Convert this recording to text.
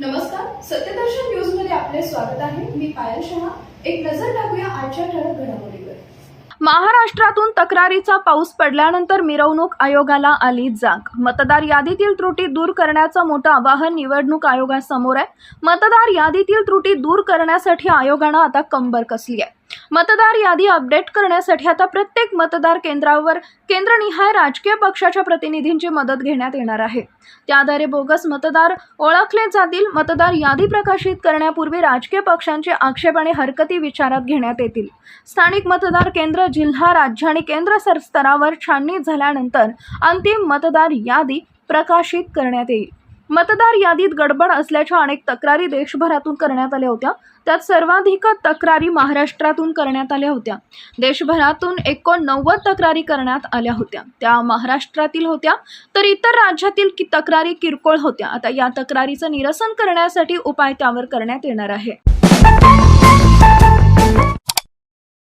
नमस्कार सत्यदर्शन न्यूजमध्ये आपले स्वागत आहे. मी पायल शहा. एक नजर टाकूया आजच्या ठळक घडामोडीवर. महाराष्ट्रातून तक्रारीचा पाऊस पडल्यानंतर मिरवणूक आयोगाला आली जाग. मतदार यादीतील त्रुटी दूर करण्याचं मोठं आवाहन निवडणूक आयोगासमोर आहे. मतदार यादीतील त्रुटी दूर करण्यासाठी आयोगानं आता कंबर कसली आहे? मतदार यादी अपडेट करण्यासाठी आता प्रत्येक मतदार केंद्रावर केंद्रनिहाय राजकीय पक्षाच्या प्रतिनिधींची मदत घेण्यात येणार आहे. त्याद्वारे बोगस मतदार ओळखले जातील. मतदार यादी प्रकाशित करण्यापूर्वी राजकीय पक्षांचे आक्षेप आणि हरकती विचारात घेण्यात येतील. स्थानिक मतदार केंद्र जिल्हा राज्य आणि केंद्र सर स्तरावर छाननी झाल्यानंतर अंतिम मतदार यादी प्रकाशित करण्यात येईल. मतदार यादीत गडबड असल्याच्या अनेक तक्रारी देशभरातून करण्यात आल्या होत्या. त्यात सर्वाधिक तक्रारी महाराष्ट्रातून करण्यात आल्या होत्या. देशभरातून एकोणनव्वद तक्रारी करण्यात आल्या होत्या. त्या महाराष्ट्रातील होत्या तर इतर राज्यातील की तक्रारी किरकोळ होत्या. आता या तक्रारीचं निरसन करण्यासाठी उपाय त्यावर करण्यात येणार आहे.